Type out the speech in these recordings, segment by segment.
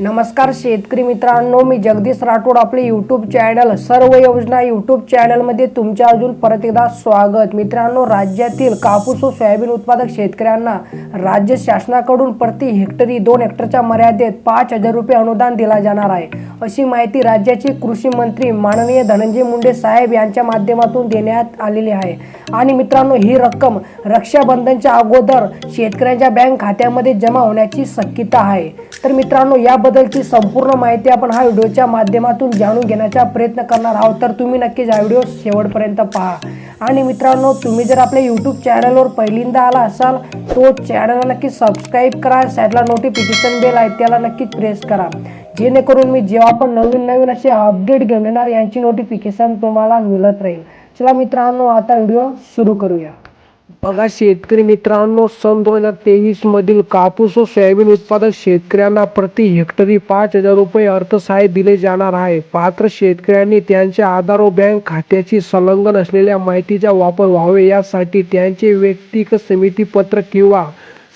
नमस्कार शेतकरी मित्रांनो मी जगदीश राठोड आपले यूट्यूब चॅनल सर्व योजना यूट्यूब चॅनलमध्ये तुमच्या अजून परत एकदा स्वागत. मित्रांनो राज्यातील कापूस व सोयाबीन उत्पादक शेतकऱ्यांना राज्य शासनाकडून प्रति हेक्टरी दोन हेक्टरच्या मर्यादेत पाच हजार रुपये अनुदान दिला जाणार आहे. अशी माहिती राज्याचे कृषी मंत्री माननीय धनंजय मुंडे साहेब यांच्या माध्यमातून देण्यात आलेली आहे. आणि मित्रांनो ही रक्कम रक्षाबंधनच्या अगोदर शेतकऱ्यांच्या बँक खात्यामध्ये जमा होण्याची शक्यता आहे. तर मित्रांनो याबद्दलची संपूर्ण माहिती आपण हा व्हिडिओच्या माध्यमातून जाणून घेण्याचा प्रयत्न करणार आहोत. तर तुम्ही नक्कीच हा व्हिडिओ शेवटपर्यंत पहा. आणि मित्रांनो तुम्ही जर आपल्या यूट्यूब चॅनलवर पहिल्यांदा आला असाल तो चॅनलला नक्की सबस्क्राईब करा. साईडला नोटिफिकेशन बेल आहे त्याला नक्कीच प्रेस करा. जेणेकरून मी जेव्हा पण नवीन नवीन असे अपडेट घेऊन येणार यांची नोटिफिकेशन तुम्हाला मिळत राहील. चला मित्रांनो आता व्हिडिओ सुरू करूया. बघा शेतकरी मित्रांनो सन दोन हजार तेवीस मधील कापूस व सोयाबीन उत्पादक शेतकऱ्यांना प्रति हेक्टरी पाच हजार रुपये अर्थसहाय्य दिले जाणार आहे. पात्र शेतकऱ्यांनी त्यांच्या आधार व बँक खात्याची संलग्न असलेल्या माहितीचा वापर व्हावे यासाठी त्यांचे वैयक्तिक समिती पत्र किंवा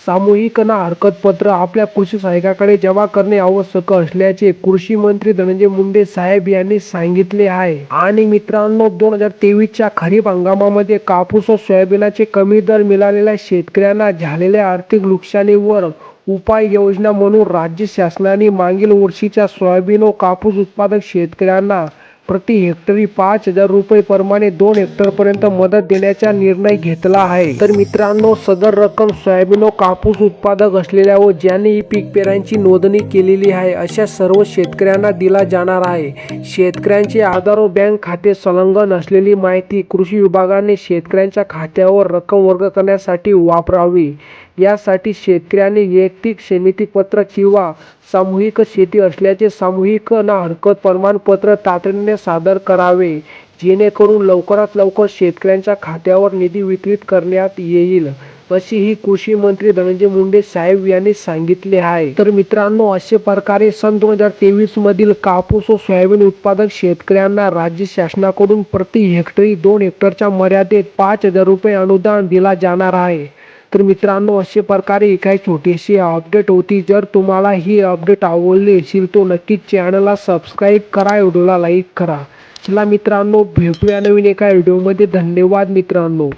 सामूहिक ना हरकत पत्र आपल्या कृषी सहाय्यकाकडे जमा करणे आवश्यक असल्याचे कृषी मंत्री धनंजय मुंडे साहेब यांनी सांगितले आहे. आणि मित्रांनो दोन हजार तेवीसच्या खरीप हंगामामध्ये कापूस व सोयाबीनचे कमी दर मिळालेल्या शेतकऱ्यांना झालेल्या आर्थिक नुकसानीवर उपाययोजना म्हणून राज्य शासनाने मागील वर्षीच्या सोयाबीन व कापूस उत्पादक शेतकऱ्यांना प्रति हेक्टरी पाच हजार रुपये प्रमाणे दोन हेक्टरपर्यंत मदत देण्याचा निर्णय घेतला आहे. तर मित्रांनो सदर रक्कम सोयाबीन व कापूस उत्पादक असलेल्या व ज्यांनी ही पीक पेरांची नोंदणी केलेली आहे अशा सर्व शेतकऱ्यांना दिला जाणार आहे. शेतकऱ्यांचे आधार व बँक खाते संलग्न असलेली माहिती कृषी विभागाने शेतकऱ्यांच्या खात्यावर रक्कम वर्ग करण्यासाठी वापरावी. यासाठी शेतकऱ्यांनी वैयक्तिक समिती पत्र किंवा सामूहिक शेती असल्याचे सामूहिक ना हरकत प्रमाणपत्र तातडीने सादर करावे जेणेकरून लवकरात लवकर शेतकऱ्यांच्या खात्यावर निधी वितरित करण्यात येईल अशी ही कृषी मंत्री धनंजय मुंडे साहेब यांनी सांगितले आहे. तर मित्रांनो अशा प्रकारे सन दोन हजार तेवीस मधील कापूस व सोयाबीन उत्पादक शेतकऱ्यांना राज्य शासनाकडून प्रति हेक्टरी दोन हेक्टरच्या मर्यादेत पाच हजार रुपये अनुदान दिला जाणार आहे. तर मित्रांनो असे प्रकारे ही काही छोटीशी अपडेट होती. जर तुम्हाला ही अपडेट आवडली असेल तो नक्कीच चॅनलला सबस्क्राईब करा व्हिडिओला लाईक करा. चला मित्रांनो भेटूया नवीन एका व्हिडिओमध्ये धन्यवाद मित्रांनो.